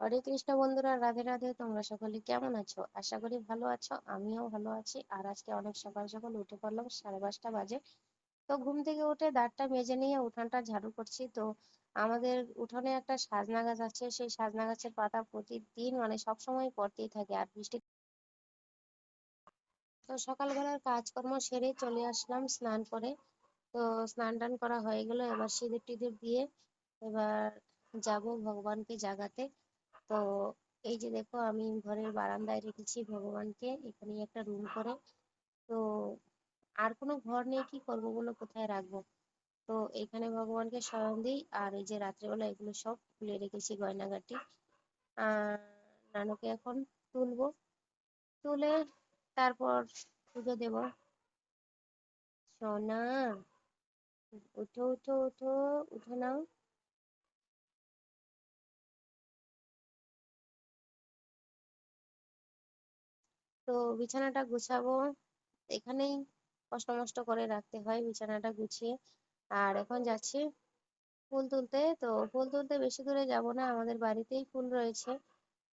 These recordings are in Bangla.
হরে কৃষ্ণ বন্ধুরা, রাধে রাধে, তোমরা সকলে কেমন আছো? আশা করি ভালো আছো, আমিও ভালো আছি। আর আজকে অনেক সকাল সকাল উঠে পড়লাম, সাড়ে পাঁচটা বাজে। তো ঘুম থেকে উঠে দাঁতটা মেজে নিয়ে উঠানটা ঝাড়ু করছি। তো আমাদের উঠোনে একটা সাজনা গাছ আছে, সেই সাজনা গাছের পাতা প্রতিদিন মানে সবসময় পড়তেই থাকে আর বৃষ্টি তো সকালবেলার কাজকর্ম সেরে চলে আসলাম স্নান করে। তো স্নান টান করা হয়ে গেল, এবার সিঁদুর টিঁদুর দিয়ে এবার যাব ভগবানকে জাগাতে। তো এই যে দেখো, আমি ঘরের বারান্দায় রেখেছি ভগবানকে এখানে একটা রুম করে। তো আর কোনো ঘর নেই, কি করব বলো, কোথায় রাখব? তো এখানে ভগবানকে শয়ন দিই, আর এই যে রাত্রেবেলা এগুলো সব খুলে রেখেছি গয়নাগাটি। আর নানুকে এখন তুলবো। তুলে তারপর পুজো দেব। সোনা, উঠো উঠো উঠো, উঠে নাও। তো বিছানাটা গুছাবো। এখানেই কষ্ট মষ্ট করে রাখতে হয় বিছানাটা গুছিয়ে। আর এখন যাচ্ছি ফুল তুলতে। তো ফুল তুলতে বেশি দূরে যাব না, আমাদের বাড়িতেই ফুল রয়েছে।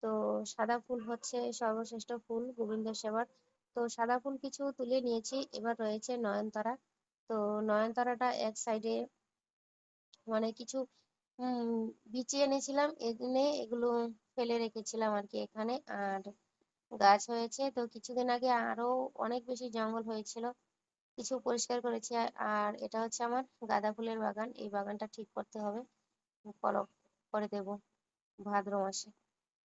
তো সাদা ফুল হচ্ছে সর্বশ্রেষ্ঠ ফুল গোবিন্দ সেবার। তো সাদা ফুল কিছু তুলে নিয়েছি, এবার রয়েছে নয়নতারা। তো নয়নতারাটা এক সাইডে মানে কিছু বিছিয়ে এনেছিলাম। এনে এগুলো ফেলে রেখেছিলাম আর কি এখানে। আর গাছ হয়েছে। তো কিছুদিন আগে আরও অনেক বেশি জঙ্গল হয়েছিল। কিছু পরিষ্কার করেছি। আর এটা হচ্ছে আমার গাঁদা ফুলের বাগান। এই বাগানটা ঠিক করতে হবে। করে দেব ভাদ্র মাসে।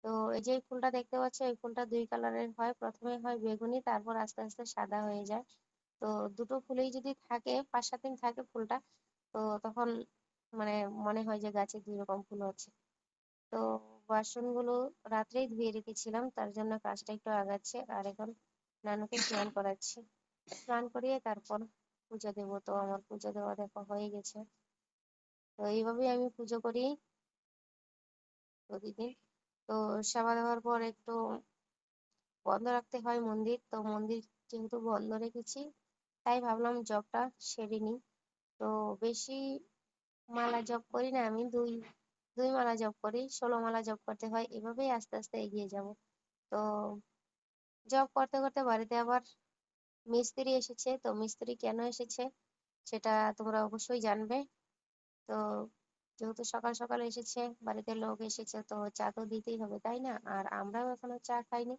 তো এই যে ফুলটা দেখতে পাচ্ছ, এই ফুলটা দুই কালারের হয়। প্রথমে হয় বেগুনি, তারপর আস্তে আস্তে সাদা হয়ে যায়। তো দুটো ফুলেই যদি থাকে, পাঁচ সাত দিন থাকে ফুলটা, তো তখন মানে মনে হয় যে গাছে দুই রকম ফুল হচ্ছে। তো বাসনগুলো রাত্রেই ধুয়ে রেখেছিলাম, তার জন্য কাজটা একটু আগাচ্ছে, আর এখন নানুকে স্নান করাচ্ছি। স্নান করিয়ে তারপর পুজো দেবো, তো আমার পুজো দেওয়া দেখো হয়ে গেছে। তো এইভাবেই আমি পুজো করি প্রতিদিন। তো সেবা দেওয়ার পর একটু বন্ধ রাখতে হয় মন্দির, তো মন্দির যেহেতু বন্ধ রেখেছি, তাই ভাবলাম জবটা সেরে নিই। তো বেশি মালা জপ করি না, আমি দুই দুই মালা জপ করি, ষোলো মালা জপ করতে হয়, এভাবেই আস্তে আস্তে এগিয়ে যাব। তো জব করতে করতে বাড়িতে আবার মিস্ত্রি এসেছে, তো মিস্ত্রি কেন এসেছে সেটা তোমরা অবশ্যই জানবে। তো যেহেতু সকাল সকাল এসেছে, বাড়িতে লোক এসেছে, তো চা তো দিতেই হবে, তাই না? আর আমরাও এখনও চা খাইনি।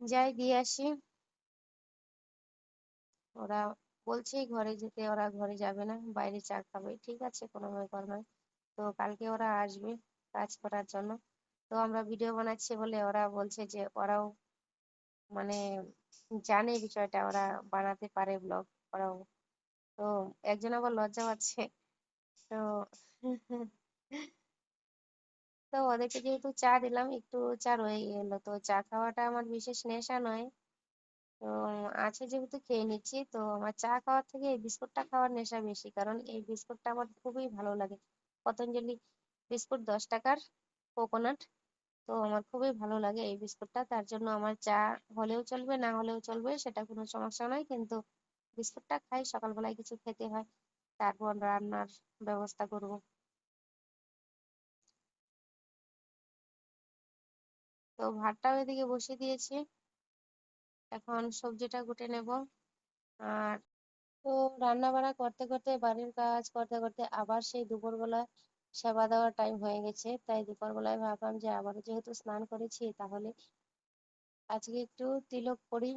যাই, দিয়ে আসি। ওরা বলছে ঘরে যেতে ওরা ঘরে যাবে না, বাইরে চা খাবে, ঠিক আছে, কোনো ব্যাপার নয়। তো কালকে ওরা আসবে কাজ করার জন্য। তো আমরা ভিডিও বানাচ্ছি বলে ওরা বলছে যে ওরাও মানে জানে বিষয়টা, ওরা বানাতে পারে ব্লগ ওরাও। তো একজন আবার লজ্জা পাচ্ছে। তো তো ওদেরকে যেহেতু চা দিলাম, একটু চা রয়ে গেল। তো চা খাওয়াটা আমার বিশেষ নেশা নয়। তো আছে যেহেতু খেয়ে নিচ্ছি, তো আমার চা খাওয়ার থেকে এই বিস্কুটটা খাওয়ার নেশা বেশি। কারণ এই বিস্কুটটা আমার খুবই ভালো লাগে। পতঞ্জলি বিস্কুট দশ টাকার কোকোনাট। তো আমার খুবই ভালো লাগে এই বিস্কুটটা। তার জন্য আমার চা হলেও চলবে, না হলেও চলবে, সেটা কোনো সমস্যা নয় কিন্তু বিস্কুটটা খাই, সকালবেলায় কিছু খেতে হয়, তারপর রান্নার ব্যবস্থা করব। তো ভাতটাও এদিকে বসিয়ে দিয়েছি। এখন সবজিটা কুটে নেব। আর তো রান্না বান্না করতে করতে, বাড়ির কাজ করতে করতে আবার সেই দুপুরবেলা সেবা দেওয়ার টাইম হয়ে গেছে। তাই দুপুরবেলায় ভাবলাম যে আবারও যেহেতু স্নান করেছি, তাহলে আজকে একটু তিলক করি।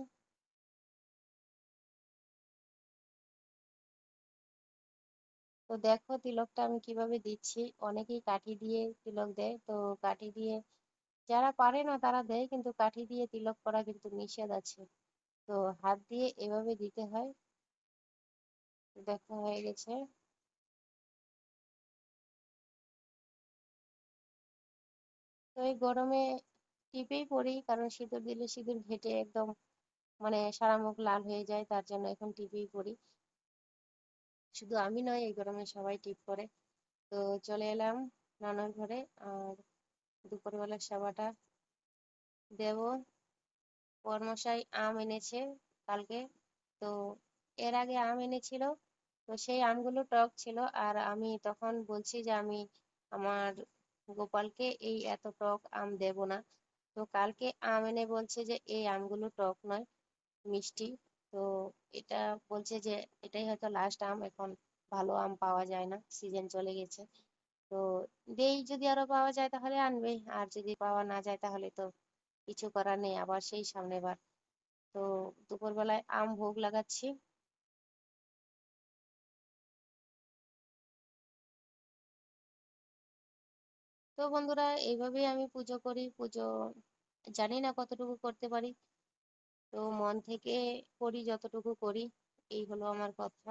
তো দেখো তিলকটা আমি কীভাবে দিচ্ছি? অনেকেই কাঠি দিয়ে তিলক দেয়। তো কাঠি দিয়ে যারা পারে না তারা দেয়, কিন্তু কাঠি দিয়ে তিলক করা কিন্তু নিষেধ আছে। তো হাত দিয়ে এভাবে দিতে হয়। দেখা হয়ে গেছে। তো এই গরমে টিপেই পড়ি কারণ সিঁদুর দিলে সিঁদুর ঘেটে একদম মানে সারা মুখ লাল হয়ে যায়, তার জন্য এখন টিপেই পড়ি শুধু আমি নয়, এই গরমে সবাই টিপ করে। তো চলে এলাম নানার ঘরে, আর দুপুরবেলার সেবাটা দেব। বরমশাই আম এনেছে কালকে। তো এর আগে আম এনেছিল। তো সেই আমগুলো টক ছিল। আর আমি তখন বলছি যে আমি আমার গোপালকে এই এত টক আম দেব না। তো কালকে আম এনে বলছে যে এই আমগুলো টক নয়, মিষ্টি। তো এটা বলছে যে এটাই হয়তো লাস্ট আম। এখন ভালো আম পাওয়া যায় না। সিজন চলে গেছে। তো দেই যদি আরও পাওয়া যায় তাহলে আনবে, আর যদি পাওয়া না যায় তাহলে তো কিছু করার নেই, আবার সেই সামনের বার। তো দুপুরবেলায় আম ভোগ লাগাচ্ছি। তো বন্ধুরা, এইভাবেই আমি পুজো করি। পুজো জানি না কতটুকু করতে পারি। তো মন থেকে করি, যতটুকু করি, এই হলো আমার কথা।